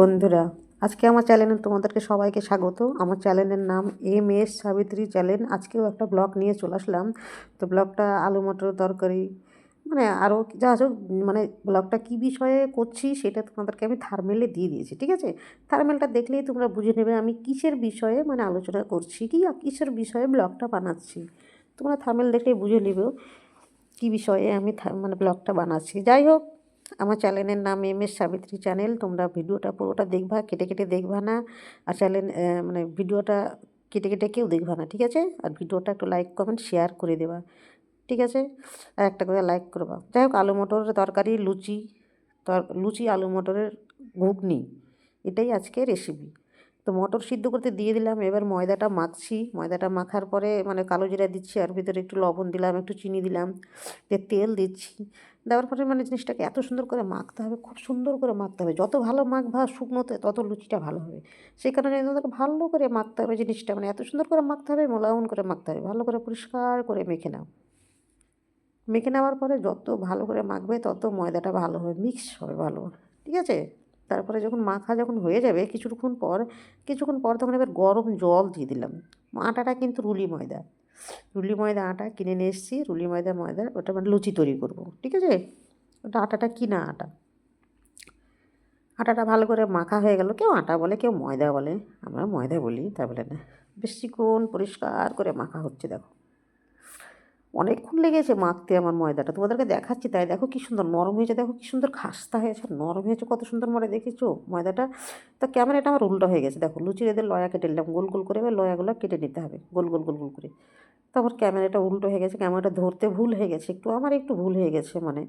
বন্ধুরা, আজকে আমার চ্যানেলে তোমাদেরকে সবাইকে স্বাগত। আমার চ্যানেলের নাম এম এস সাবিত্রী চ্যানেল। আজকেও একটা ব্লগ নিয়ে চলে আসলাম। তো ব্লগটা আলু, মটর, তরকারি মানে আরও যা আছে মানে ব্লগটা কী বিষয়ে করছি সেটা তোমাদেরকে আমি থার্মেলে দিয়ে দিয়েছি, ঠিক আছে? থার্মেলটা দেখলেই তোমরা বুঝে নেবে আমি কিসের বিষয়ে মানে আলোচনা করছি কি কিসের বিষয়ে ব্লগটা বানাচ্ছি। তোমরা থার্মেল দেখলেই বুঝে নেবে কী বিষয়ে আমি মানে ব্লগটা বানাচ্ছি। যাই হোক আমার চ্যানেলের নাম এম এস সাবিত্রী চ্যানেল। তোমরা ভিডিওটা পুরোটা দেখবা, কেটে কেটে দেখবা না। আর চ্যানেল মানে ভিডিওটা কেটে কেটে কেউ দেখবা না, ঠিক আছে? আর ভিডিওটা একটু লাইক কমেন্ট শেয়ার করে দেবা, ঠিক আছে? আর একটা করে লাইক করবা। যাই হোক, আলু মটরের তরকারি, লুচি, তর, লুচি, আলু মটরের ঘুগনি, এটাই আজকে রেসিপি তো মটর সিদ্ধ করতে দিয়ে দিলাম, এবার ময়দাটা মাখছি। ময়দাটা মাখার পরে মানে কালো জিরা দিচ্ছি, আর ভিতরে একটু লবণ দিলাম, একটু চিনি দিলাম, দিয়ে তেল দিচ্ছি। দেওয়ার পরে মানে জিনিসটাকে এত সুন্দর করে মাখতে হবে, খুব সুন্দর করে মাখতে হবে। যত ভালো মাখবা শুকনোতে তত লুচিটা ভালো হবে। সেই কারণে তোমাদেরকে ভালো করে মাখতে হবে জিনিসটা মানে এত সুন্দর করে মাখতে হবে মোলাউন করে মাখতে হবে। ভালো করে পরিষ্কার করে মেখে নাও। মেখে নেওয়ার পরে যত ভালো করে মাখবে, তত ময়দাটা ভালো হবে, মিক্স হবে ভালো। ঠিক আছে? তারপরে যখন মাখা যখন হয়ে যাবে কিছুক্ষণ পর কিছুক্ষণ পর তখন এবার গরম জল দিয়ে দিলাম। আটাটা কিন্তু রুলি ময়দা। রুলি ময়দা আটা কিনে নিয়ে এসেছি। রুলি ময়দা ময়দা ওটা মানে লুচি তৈরি করব, ঠিক আছে? ওটা আটাটা কিনা আটা? আটাটা ভালো করে মাখা হয়ে গেল। কেউ আটা বলে, কেউ ময়দা বলে। আমরা ময়দা বলি, তা বলে না। বেশিক্ষণ পরিষ্কার করে মাখা হচ্ছে, দেখো। অনেকক্ষণ লেগেছে মাখতে আমার ময়দাটা। তোমাদেরকে দেখাচ্ছি, তাই দেখো কি সুন্দর নরম হয়েছে, দেখো কি সুন্দর খাস্তা হয়েছে নরম হয়েছে কত সুন্দর মনে দেখেছ ময়দাটা। তো ক্যামেরাটা আমার উল্টো হয়ে গেছে, দেখো লুচির এদের লয়া কেটে নিলাম, গোল গোল করে এবার লয়াগুলো কেটে নিতে হবে, গোল গোল গোল গোল করে। তারপর ক্যামেরাটা উল্টো হয়ে গেছে, ক্যামেরাটা ধরতে ভুল হয়ে গেছে, একটু আমার একটু ভুল হয়ে গেছে মানে।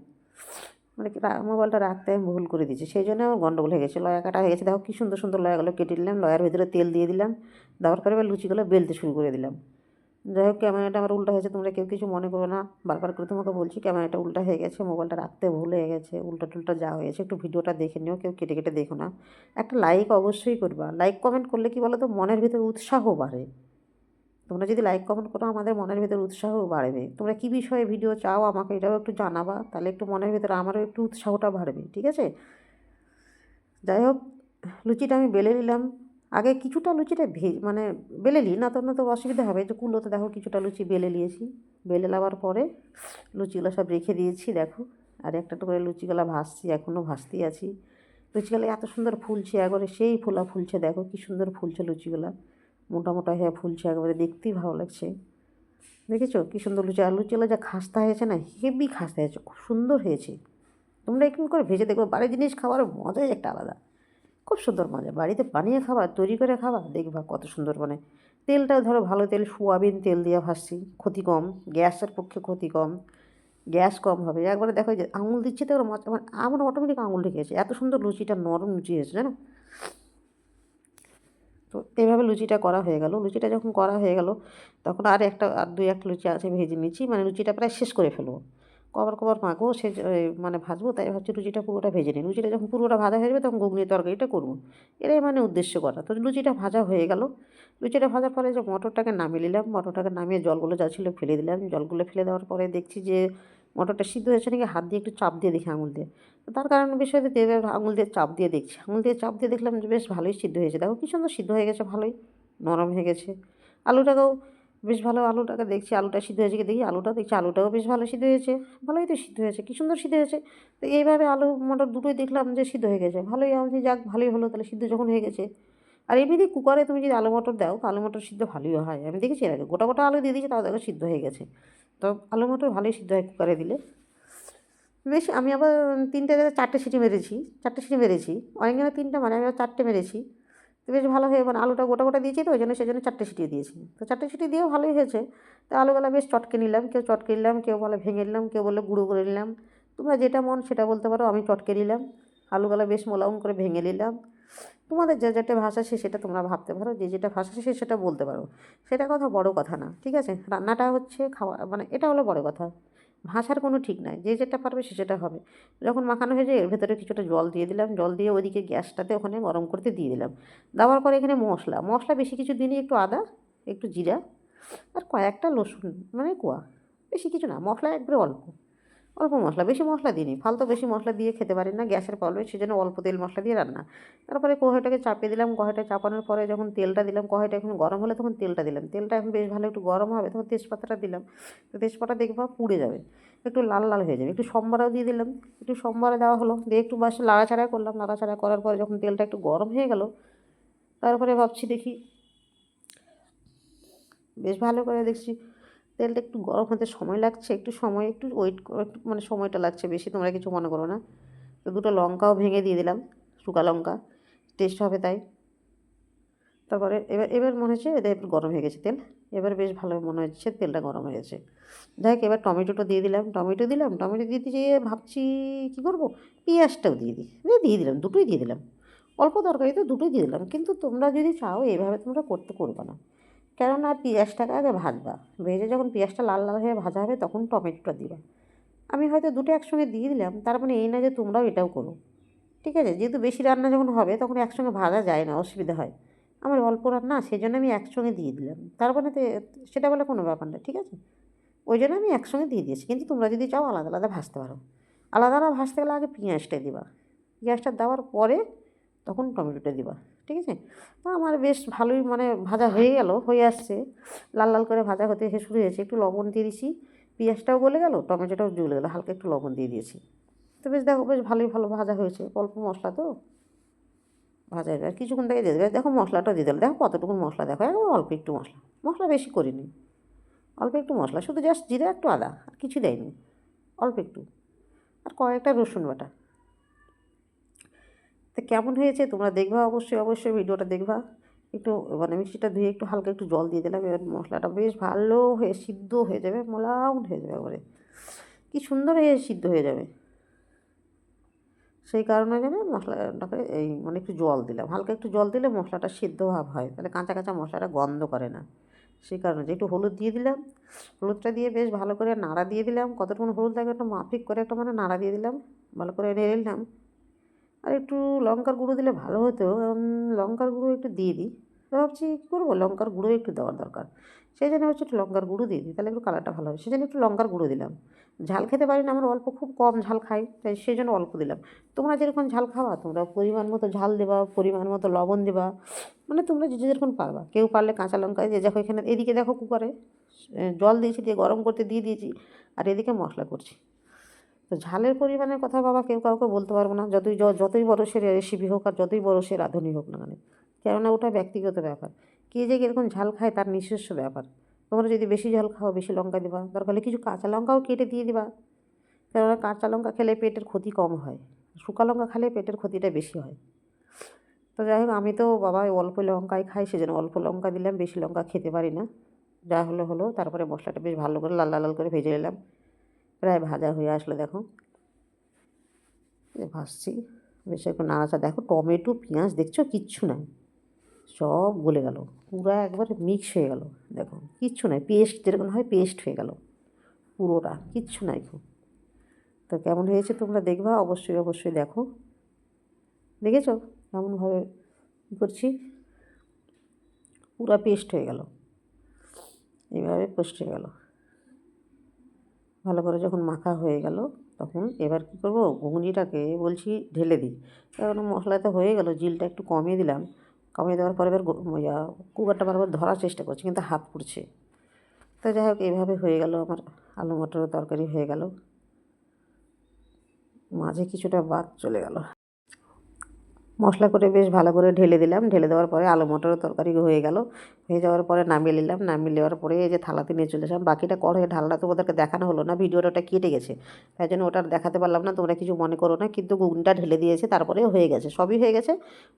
মানে মোবাইলটা রাখতে আমি ভুল করে দিয়েছি, সেই জন্য আমার গন্ডগোল হয়ে গেছে, লয়া কাটা হয়ে গেছে, দেখো কি সুন্দর সুন্দর লয়াগুলো কেটে নিলাম, লয়ার ভিতরে তেল দিয়ে দিলাম, দেওয়ার পরে এবার লুচিগুলো বেলতে শুরু করে দিলাম। যাই হোক ক্যামেরাটা আমার উল্টা হয়েছে, তোমরা কেউ কিছু মনে করো না। বারবার করে তোমাকে বলছি ক্যামেরাটা উল্টা হয়ে গেছে মোবাইলটা রাখতে ভুল হয়ে গেছে উল্টা টুল্টা যা হয়েছে, একটু ভিডিওটা দেখে নিও, কেউ কেটে কেটে দেখো না। একটা লাইক অবশ্যই করবা। লাইক কমেন্ট করলে কি বলো তো মনের ভিতরে উৎসাহ বাড়ে। তোমরা যদি লাইক কমেন্ট করো, আমাদের মনের ভিতরে উৎসাহ বাড়বে। তোমরা কী বিষয়ে ভিডিও চাও, আমাকে এটাও একটু জানাবা, তাহলে একটু মনের ভিতরে আমারও একটু উৎসাহটা বাড়বে, ঠিক আছে? যাই হোক, লুচিটা আমি বেলে নিলাম। আগে কিছুটা লুচিটা ভে মানে বেলে নিই, না তো না তো অসুবিধা হবে। যে কুলোতে দেখো কিছুটা লুচি বেলে নিয়েছি। বেলে নেওয়ার পরে লুচিগুলো সব রেখে দিয়েছি, দেখো। আর একটা করে লুচিগুলো ভাসছি এখনও ভাজতেই আছি। লুচিগুলো এত সুন্দর ফুলছে, একবারে সেই ফোলা ফুলছে, দেখো কি সুন্দর ফুলছে লুচিগুলো। মোটা মোটা হয়ে ফুলছে, একবারে দেখতেই ভালো লাগছে। দেখেছ কি সুন্দর লুচি? আর লুচিগুলো যা খাস্তা হয়েছে না, হেভি খাস্তা হয়েছে, খুব সুন্দর হয়েছে। তোমরা একটু করে ভেজে দেখো, বাড়ির জিনিস খাওয়ার মজাই একটা আলাদা। খুব সুন্দর মজা। বাড়িতে বানিয়ে খাবা তৈরি করে খাবা দেখবা কত সুন্দর মানে। তেলটা ধরো ভালো তেল, সোয়াবিন তেল দিয়ে ভাসছি ক্ষতি কম, গ্যাসের পক্ষে ক্ষতি কম, গ্যাস কম হবে। একবারে দেখো যে আঙুল দিচ্ছে তো মজা মানে আমার অটোমেটিক আঙুল ঢেকেছে এত সুন্দর লুচিটা নরম লুচি হয়েছে, জানো? তো এইভাবে লুচিটা করা হয়ে গেল। লুচিটা যখন করা হয়ে গেল, তখন আর একটা, আর দুই একটা লুচি আছে ভেজে নিচ্ছি। মানে লুচিটা প্রায় শেষ করে ফেলব। কবার কবার মাখবো, সে মানে ভাজবো, তাই ভাবছি লুচিটা পুরোটা ভেজে নিই। লুচিটা যখন পুরোটা ভাজা হয়ে যাবে তখন ঘুগনি তরকারিটা করব। এটাই মানে উদ্দেশ্য করা। তো লুচিটা ভাজা হয়ে গেল। লুচিটা ভাজার পরে যে মটরটাকে নামিয়ে নিলাম, মটরটাকে নামিয়ে জলগুলো যা ছিল ফেলে দিলাম। জলগুলো ফেলে দেওয়ার পরে দেখছি যে মটরটা সিদ্ধ হয়েছে নাকি হাত দিয়ে একটু চাপ দিয়ে দেখি আঙুল দিয়ে। তার কারণ বিষয়ে তেলে আঙুল দিয়ে চাপ দিয়ে দেখছি। আঙুল দিয়ে চাপ দিয়ে দেখলাম যে বেশ ভালোই সিদ্ধ হয়েছে। দেখো কি সুন্দর সিদ্ধ হয়ে গেছে, ভালোই নরম হয়ে গেছে। আলুটাকেও বেশ ভালো আলুটাকে দেখছি, আলুটা সিদ্ধ হয়েছে দেখি, আলুটা দেখছি, আলুটাও বেশ ভালো সিদ্ধ হয়েছে, ভালোই তো সিদ্ধ হয়েছে, কী সুন্দর সিদ্ধ হয়েছে। তো এইভাবে আলু মটর দুটোই দেখলাম যে সিদ্ধ হয়ে গেছে, ভালোই আমি যাক, ভালোই হলো, তাহলে সিদ্ধ যখন হয়ে গেছে। আর এমনিতেই কুকারে তুমি যদি আলু মটর দাও, তো আলু মটর সিদ্ধ ভালোই হয়, আমি দেখেছি এর আগে, গোটা গোটা আলু দিয়ে দিয়েছি, তাও দেখো সিদ্ধ হয়ে গেছে। তো আলু মটর ভালোই সিদ্ধ হয় কুকারে দিলে। বেশ, আমি আবার তিনটে জায়গায় চারটে সিটি মেরেছি, চারটে সিটি মেরেছি অনেকজনে তিনটে মানে আমি আবার চারটে মেরেছি। তো বেশ ভালো হয়ে মানে আলুটা গোটা গোটা দিয়েছি তো, ওই জন্য সেই জন্য চারটে সিটি দিয়েছি। তো চারটে সিটি দিয়েও ভালোই হয়েছে। তো আলুগুলো বেশ চটকে নিলাম, কেউ চটকে নিলাম, কেউ বলে ভেঙে নিলাম, কেউ বলে গুঁড়ো করে নিলাম। তোমরা যেটা মন সেটা বলতে পারো, আমি চটকে নিলাম। আলুগুলো বেশ মোলায়ম করে ভেঙে নিলাম। তোমাদের যে যেটা ভাষা সে সেটা তোমরা ভাবতে পারো, যে যেটা ভাষা সে সেটা বলতে পারো। সেটা কথা বড় কথা না, ঠিক আছে? রান্নাটা হচ্ছে খাওয়া মানে এটা হলো বড় কথা। ভাষার কোনো ঠিক নাই, যে যেটা পারবে সে সেটা হবে। যখন মাখানো হয়ে যায়, এর ভেতরে কিছুটা জল দিয়ে দিলাম, জল দিয়ে ওইদিকে গ্যাসটাতে ওখানে গরম করতে দিয়ে দিলাম। দেওয়ার পরে এখানে মশলা মশলা বেশি কিছু দিনই একটু আদা, একটু জিরা আর কয়েকটা রসুন মানে কোয়া, বেশি কিছু না, মশলা একবারে অল্প। অল্প মশলা, বেশি মশলা দিইনি। ফালতু বেশি মশলা দিয়ে খেতে পারি না, গ্যাসের প্রবলেম সেই জন্য অল্প তেল মশলা দিয়ে রান্না। তারপরে কড়াইটাকে চাপিয়ে দিলাম, কড়াইটা চাপানোর পরে যখন তেলটা দিলাম, কড়াইটা এখন গরম হলে তখন তেলটা দিলাম। তেলটা এখন বেশ ভালো একটু গরম হবে, তখন তেজপাতাটা দিলাম। তো তেজপাতা দেখবা পুড়ে যাবে, একটু লাল লাল হয়ে যাবে। একটু সম্বারও দিয়ে দিলাম, একটু সম্বারে দেওয়া হলো, দিয়ে একটু বাস লাড়াচাড়া করলাম, নাড়াচাড়া করার পরে যখন তেলটা একটু গরম হয়ে গেল, তারপরে ভাবছি দেখি, বেশ ভালো করে দেখছি তেলটা একটু গরম হতে সময় লাগছে, একটু সময়, একটু ওয়েট একটু মানে সময়টা লাগছে বেশি, তোমরা কিছু মনে করো না। তো দুটো লঙ্কাও ভেঙে দিয়ে দিলাম, শুকা লঙ্কা টেস্ট হবে তাই। তারপরে এবার এবার মনে হচ্ছে এটা একটু গরম হয়ে গেছে তেল, এবার বেশ ভালো মনে হচ্ছে তেলটা গরম হয়ে গেছে। যাই হোক, এবার টমেটোটা দিয়ে দিলাম, টমেটো দিলাম, টমেটো দিতে যেয়ে ভাবছি কী করব? পেঁয়াজটাও দিয়ে দিই দিয়ে দিয়ে দিলাম, দুটোই দিয়ে দিলাম। অল্প তরকারি তো দুটোই দিয়ে দিলাম, কিন্তু তোমরা যদি চাও, এভাবে তোমরা করতে করবে না। কেননা পেঁয়াজটাকে আগে ভাজবা। ভেজে যখন পেঁয়াজটা লাল লাল হয়ে ভাজা হবে, তখন টমেটোটা দিবা। আমি হয়তো দুটো একসঙ্গে দিয়ে দিলাম, তার মানে এই না যে তোমরাও এটাও করো। ঠিক আছে? যেহেতু বেশি রান্না যখন হবে, তখন একসঙ্গে ভাজা যায় না, অসুবিধা হয়। আমার অল্প রান্না সেই জন্য আমি একসঙ্গে দিয়ে দিলাম। তার মানে তো, সেটা বলে কোনো ব্যাপার না, ঠিক আছে? ওই জন্য আমি একসঙ্গে দিয়ে দিয়েছি। কিন্তু তোমরা যদি চাও, আলাদা আলাদা ভাজতে পারো। আলাদা আলাদা ভাজতে গেলে আগে পেঁয়াজটা দিবা। পেঁয়াজটা দেওয়ার পরে তখন টমেটোটা দিবা। ঠিক আছে? তো আমার বেশ ভালোই মানে ভাজা হয়ে গেল, হয়ে আসছে। লাল লাল করে ভাজা হতে এসে শুরু হয়েছে। একটু লবণ দিয়ে দিয়েছি পেঁয়াজটাও গলে গেল, টমেটোটাও জ্বলে গেলো, হালকা একটু লবণ দিয়ে দিয়েছি। তো বেশ দেখো, বেশ ভালোই ভালো ভাজা হয়েছে। অল্প মশলা তো। ভাজা আর কিছুক্ষণ থেকে দিয়ে দেবে দেখো মশলাটা দিয়ে দিলে দেখো কতটুকু মশলা দেখো। একদম অল্প একটু মশলা। মশলা বেশি করিনি। অল্প একটু মশলা। শুধু জাস্ট জিরে, একটু আদা। আর কিছু দেয়নি অল্প একটু। আর কয়েকটা রসুন বাটা। তো কেমন হয়েছে? তোমরা দেখবা অবশ্যই অবশ্যই ভিডিওটা দেখবা। একটু মানে মিষ্টিটা ধুয়ে একটু হালকা একটু জল দিয়ে দিলাম। এবার মশলাটা বেশ ভালো হয়ে সিদ্ধ হয়ে যাবে, মোলাউন হয়ে যাবে একবারে। কি সুন্দর হয়ে সিদ্ধ হয়ে যাবে। সেই কারণে যেন মশলাটাকে এই মানে একটু জল দিলাম। হালকা একটু জল দিলে মশলাটা সিদ্ধ ভাব হয়। তাহলে কাঁচা কাঁচা মশলাটা গন্ধ করে না। সেই কারণে যে একটু হলুদ দিয়ে দিলাম। হলুদটা দিয়ে বেশ ভালো করে নাড়া দিয়ে দিলাম। কতটুকু হলুদ লাগে একটা মাফিক করে একটা মানে নাড়া দিয়ে দিলাম। ভালো করে নেড়ে নিলাম। আর একটু লঙ্কার গুঁড়ো দিলে ভালো হতো লঙ্কার গুঁড়ো একটু দিয়ে দিই। ভাবছি কী করব? লঙ্কার গুঁড়ো একটু দেওয়ার দরকার। সেই জন্য হচ্ছে একটু লঙ্কার গুঁড়ো দিয়ে দিই, তাহলে একটু কালারটা ভালো হবে। সেই জন্য একটু লঙ্কার গুঁড়ো দিলাম। ঝাল খেতে পারি না, আমরা অল্প, খুব কম ঝাল খাই, তাই সেই জন্য অল্প দিলাম। তোমরা যেরকম ঝাল খাওয়া তোমরা পরিমাণ মতো ঝাল দেবা, পরিমাণ মতো লবণ দেবা মানে তোমরা যে যেরকম পারবা। কেউ পারলে কাঁচা লঙ্কা যে দেখো এখানে, এদিকে দেখো কুকারে জল দিয়েছি দিয়ে গরম করতে দিয়ে দিয়েছি, আর এদিকে মশলা করছি। তো ঝালের পরিমাণের কথা বাবা কেউ কাউকে বলতে পারব না। যতই যতই বড়ো সে রেসিপি হোক আর যতই বড়ো সে রাঁধুনি হোক না কেন, কেননা ওটা ব্যক্তিগত ব্যাপার। কে যে কীরকম ঝাল খায় তার নিজস্ব ব্যাপার। তোমরা যদি বেশি ঝাল খাও, বেশি লঙ্কা দেবা, দরকার হলে কিছু কাঁচা লঙ্কাও কেটে দিয়ে দিবা। কেননা কাঁচা লঙ্কা খেলে পেটের ক্ষতি কম হয়, শুকা লঙ্কা খেলে পেটের ক্ষতিটা বেশি হয়। তো যাই হোক, আমি তো বাবা অল্প লঙ্কাই খাই, সেজন্য অল্প লঙ্কা দিলাম, বেশি লঙ্কা খেতে পারি না। যা হলো হলো, তারপরে মশলাটা বেশ ভালো করে লাল লাল করে ভেজে নিলাম। প্রায় ভাজা হয়ে আসলো, দেখো। ভাজছি। বেশ একটু নাড়াচা দেখো, টমেটো, পেঁয়াজ, দেখছ? কিচ্ছু নাই। সব গলে গেল। পুরো একবারে মিক্স হয়ে গেল। দেখো, কিচ্ছু নাই। পেস্ট যেরকম হয় পেস্ট হয়ে গেল। পুরোটা, কিচ্ছু নাই খুব। তো কেমন হয়েছে তোমরা দেখবা? অবশ্যই অবশ্যই দেখো। দেখেছ? কেমনভাবে কী করছি? পুরো পেস্ট হয়ে গেল। এইভাবে পেস্ট হয়ে গেল। ভালো করে যখন মাখা হয়ে গেল, তখন এবার কি করব, ঘুগনিটাকে বলছি ঢেলে দিই। কারণ মশলাতে হয়ে গেল, জিলটা একটু কমিয়ে দিলাম। কমিয়ে দেওয়ার পরে এবার কুকারটা বারবার ধরার চেষ্টা করছি, কিন্তু হাত পুড়ছে। তো যাই হোক এইভাবে হয়ে গেল আমার আলু মটরের তরকারি হয়ে গেল। মাঝে কিছুটা বাদ চলে গেল। মশলা করে বেশ ভালো করে ঢেলে দিলাম। ঢেলে দেওয়ার পরে আলু মটরের তরকারি হয়ে গেল। হয়ে যাওয়ার পরে নামিয়ে নিলাম। নামিয়ে নেওয়ার পরে এই যে থালাতে নিয়ে চলে এসলাম বাকিটা কড়াই ঢালনা তো ওদেরকে দেখানো হলো না। ভিডিওটা ওটা কেটে গেছে। তাই জন্য ওটা দেখাতে পারলাম না। তোমরা কিছু মনে করো না। কিন্তু ঘুগনিটা ঢেলে দিয়েছে। তারপরে হয়ে গেছে। সবই হয়ে গেছে।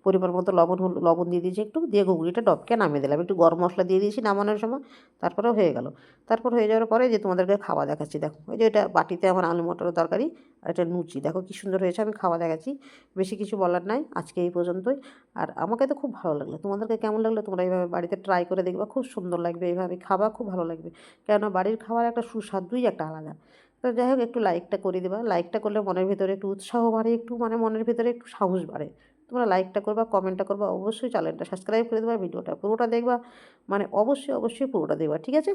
পরিমাণ মতো লবণ লবণ দিয়ে দিয়েছি একটু। দিয়ে ঘুগনিটা ডবকে নামিয়ে দিলাম। একটু গরম মশলা দিয়ে দিয়েছি নামানোর সময়। তারপরে হয়ে গেল। তারপর হয়ে যাওয়ার পরে যে তোমাদেরকে খাওয়া দেখাচ্ছি। দেখো ওই যে এটা বাটিতে আমার আলু মটরের তরকারি। আর এটা লুচি। দেখো কী সুন্দর হয়েছে, আমি খাওয়া দেখাচ্ছি। বেশি কিছু বলার নাই, আজকে এই পর্যন্তই। আর আমাকে তো খুব ভালো লাগল। তোমাদেরকে কেমন লাগল? তোমরা এইভাবে বাড়িতে ট্রাই করে দেখবা, খুব সুন্দর লাগবে। এইভাবে খাবা, খুব ভালো লাগবে। কেননা বাড়ির খাবার একটা সুস্বাদুই একটা আলাদা। তো যাই হোক, একটু লাইকটা করে দেবা। লাইকটা করলে মনের ভিতরে একটু উৎসাহ বাড়ে, একটু মানে মনের ভিতরে একটু সাহস বাড়ে। তোমরা লাইকটা করবা কমেন্টটা করবা, অবশ্যই চ্যানেলটা সাবস্ক্রাইব করে দেবা, ভিডিওটা পুরোটা দেখবা। মানে অবশ্যই অবশ্যই পুরোটা দেখবা, ঠিক আছে?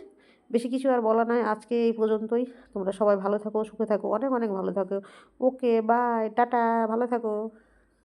বেশি কিছু আর বলা নাই আজকে এই পর্যন্তই। তোমরা সবাই ভালো থাকো, সুখে থাকো, অনেক অনেক ভালো থাকো। ওকে বাই টাটা, ভালো থাকো।